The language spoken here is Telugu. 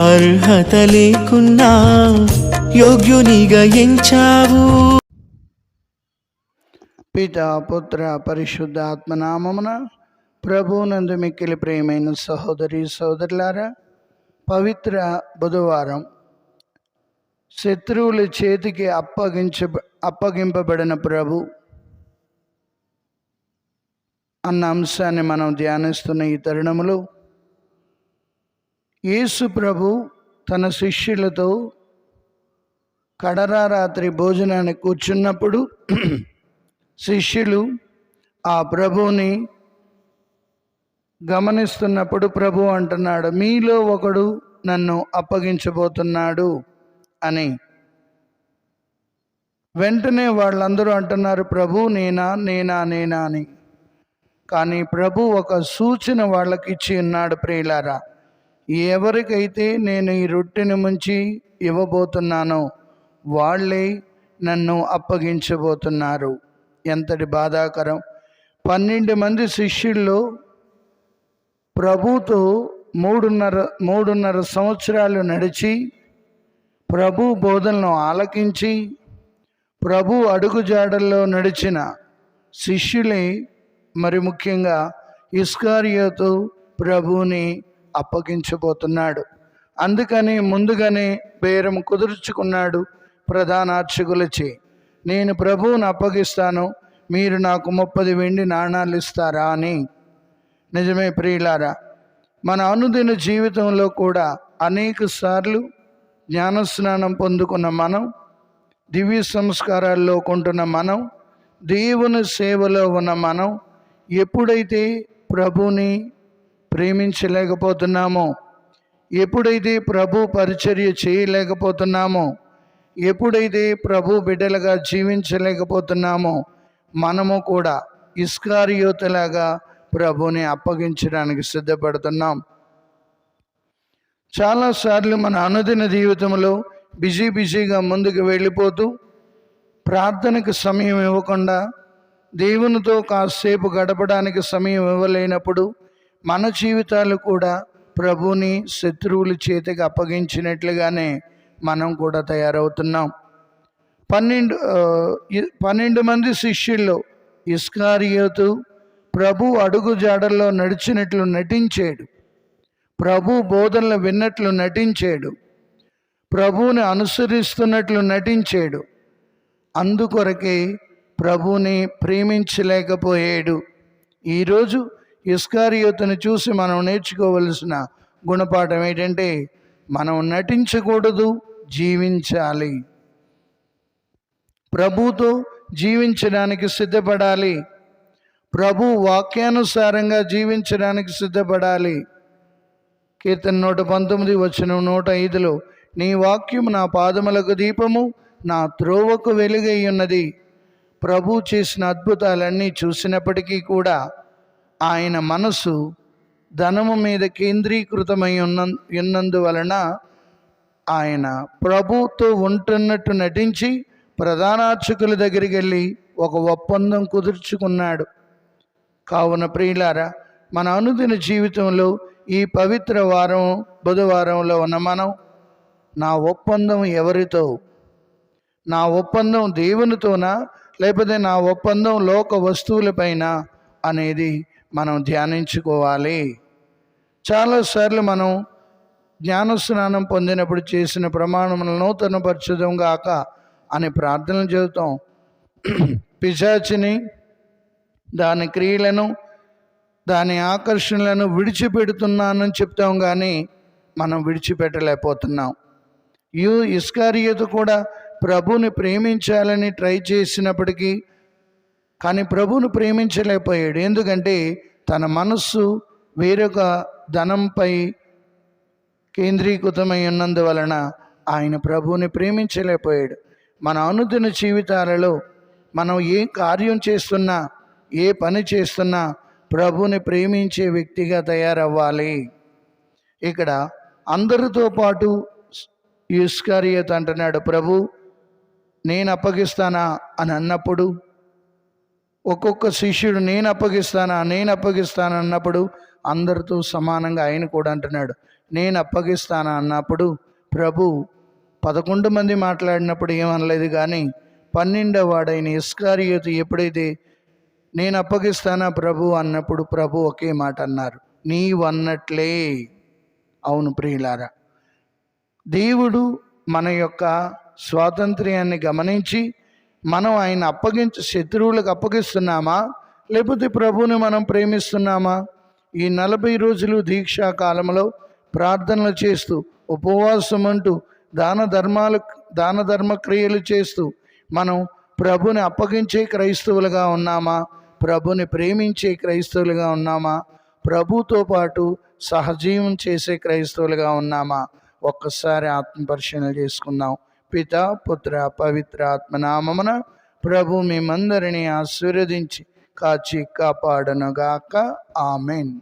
అర్హత లేకున్నా యోగ్యునిగా ఎంచావు. పిత పుత్ర పరిశుద్ధ ఆత్మనామమున ప్రభునందు మిక్కిలి ప్రియమైన సహోదరి సహోదరులారా పవిత్ర బుధవారం శత్రువుల చేతికి అప్పగించ అప్పగింపబడిన ప్రభు అన్న అంశాన్ని మనం ధ్యానిస్తున్న ఈ తరుణములు యేసు ప్రభు తన శిష్యులతో కడరారాత్రి భోజనాన్ని భోజనానికి కూర్చున్నప్పుడు శిష్యులు ఆ ప్రభువుని గమనిస్తున్నప్పుడు ప్రభు అంటున్నాడు మీలో ఒకడు నన్ను అప్పగించబోతున్నాడు అని. వెంటనే వాళ్ళందరూ అంటున్నారు ప్రభు నేనా? నేనా? నేనా? అని. కానీ ప్రభు ఒక సూచన వాళ్ళకి ఇచ్చి ఉన్నాడు ప్రియులారా. ఎవరికైతే నేను ఈ రొట్టెను ముంచి ఇవ్వబోతున్నానో వాళ్ళే నన్ను అప్పగించబోతున్నారు. ఎంతటి బాధాకరం. పన్నెండు మంది శిష్యుల్లో ప్రభుతో మూడున్నర మూడున్నర సంవత్సరాలు నడిచి ప్రభు బోధనను ఆలకించి ప్రభు అడుగుజాడల్లో నడిచిన శిష్యులే మరి ముఖ్యంగా ఇస్కారియోతో ప్రభువుని అప్పగించబోతున్నాడు. అందుకని ముందుగానే బేరం కుదుర్చుకున్నాడు ప్రధాన అర్చకులచే నేను ప్రభువుని అప్పగిస్తాను మీరు నాకు ముప్పది వెండి నాణాలు ఇస్తారా అని. నిజమే ప్రియులారా మన అనుదిన జీవితంలో కూడా అనేక సార్లు జ్ఞానస్నానం పొందుకున్న మనం దివ్య సంస్కారాల్లో కొంటున్న మనం దేవుని సేవలో ఉన్న మనం ఎప్పుడైతే ప్రభుని ప్రేమించలేకపోతున్నామో. ఎప్పుడైతే ప్రభు పరిచర్య చేయలేకపోతున్నామో ఎప్పుడైతే ప్రభు బిడ్డలుగా జీవించలేకపోతున్నామో మనము కూడా ఇస్కారియోతలాగా ప్రభుని అప్పగించడానికి సిద్ధపడుతున్నాం. చాలాసార్లు మన అనుదిన జీవితంలో బిజీ బిజీగా ముందుకు వెళ్ళిపోతూ ప్రార్థనకు సమయం ఇవ్వకుండా దేవునితో కాసేపు గడపడానికి సమయం ఇవ్వలేనప్పుడు మన జీవితాలు కూడా ప్రభుని శత్రువుల చేతికి అప్పగించినట్లుగానే మనం కూడా తయారవుతున్నాం. పన్నెండు పన్నెండు మంది శిష్యుల్లో ఇస్కారియోతు ప్రభు అడుగు జాడల్లో నడిచినట్లు నటించాడు. ప్రభు బోధనలు విన్నట్లు నటించాడు. ప్రభువుని అనుసరిస్తున్నట్లు నటించాడు. అందుకొరకే ప్రభుని ప్రేమించలేకపోయాడు. ఈరోజు ఇస్కారియోతుని చూసి మనం నేర్చుకోవలసిన గుణపాఠం ఏంటంటే మనం నటించకూడదు జీవించాలి. ప్రభుతో జీవించడానికి సిద్ధపడాలి. ప్రభు వాక్యానుసారంగా జీవించడానికి సిద్ధపడాలి. కీర్తన నూట పంతొమ్మిది వచ్చిన నూట ఐదులో నీ వాక్యం నా పాదములకు దీపము నా త్రోవకు వెలుగై ఉన్నది. ప్రభు చేసిన అద్భుతాలన్నీ చూసినప్పటికీ కూడా ఆయన మనసు ధనము మీద కేంద్రీకృతమై ఉన్న ఉన్నందువలన ఆయన ప్రభుతో ఉంటున్నట్టు నటించి ప్రధానార్చకుల దగ్గరికి వెళ్ళి ఒక ఒప్పందం కుదుర్చుకున్నాడు. కావున ప్రియులారా మన అనుదిన జీవితంలో ఈ పవిత్ర వారం బుధవారంలో ఉన్న మనం నా ఒప్పందం ఎవరితో? నా ఒప్పందం దేవునితోనా? లేకపోతే నా ఒప్పందం లోక వస్తువులపైన? అనేది మనం ధ్యానించుకోవాలి. చాలాసార్లు మనం జ్ఞానస్నానం పొందినప్పుడు చేసిన ప్రమాణములను నూతనపరచుదాం గాక అని ప్రార్థనలు చెబుతాం పిశాచిని దాని క్రియలను దాని ఆకర్షణలను విడిచిపెడుతున్నానని చెప్తాం కానీ మనం విడిచిపెట్టలేకపోతున్నాం. యు ఇస్కారియత కూడా ప్రభుని ప్రేమించాలని ట్రై చేసినప్పటికీ కానీ ప్రభువును ప్రేమించలేకపోయాడు. ఎందుకంటే తన మనస్సు వేరొక ధనంపై కేంద్రీకృతమై ఉన్నందువలన ఆయన ప్రభువుని ప్రేమించలేకపోయాడు. మన అనుదిన జీవితాలలో మనం ఏ కార్యం చేస్తున్నా ఏ పని చేస్తున్నా ప్రభుని ప్రేమించే వ్యక్తిగా తయారవ్వాలి. ఇక్కడ అందరితో పాటు ఇస్కారియత్ అంటున్నాడు ప్రభు నేను అప్పగిస్తానా? అని అన్నప్పుడు ఒక్కొక్క శిష్యుడు నేను అప్పగిస్తానా నేను అప్పగిస్తాను అన్నప్పుడు అందరితో సమానంగా ఆయన కూడా అంటున్నాడు నేను అప్పగిస్తానా అన్నప్పుడు ప్రభు పదకొండు మంది మాట్లాడినప్పుడు ఏమనలేదు కానీ పన్నెండవ వాడైన ఇస్కారియోతు ఎప్పుడైతే నేను అప్పగిస్తానా ప్రభు అన్నప్పుడు ప్రభు ఒకే మాట అన్నారు నీవన్నట్లే. అవును ప్రియులారా దేవుడు మన యొక్క స్వాతంత్ర్యాన్ని గమనించి మనం ఆయన అప్పగించి శత్రువులకు అప్పగిస్తున్నామా? లేకపోతే ప్రభువుని మనం ప్రేమిస్తున్నామా? ఈ నలభై రోజులు దీక్షా కాలంలో ప్రార్థనలు చేస్తూ ఉపవాసం అంటూ దాన ధర్మాలు దాన ధర్మ క్రియలు చేస్తూ మనం ప్రభుని అప్పగించే క్రైస్తవులుగా ఉన్నామా? ప్రభుని ప్రేమించే క్రైస్తవులుగా ఉన్నామా? ప్రభుతో పాటు సహజీవం చేసే క్రైస్తవులుగా ఉన్నామా? ఒక్కసారి ఆత్మపరిశీలన చేసుకుందాం. పిత పుత్ర పవిత్ర ఆత్మనామమున ప్రభు మేమందరినీ ఆశీర్వదించి కాచి కాపాడనుగాక. ఆమెన్.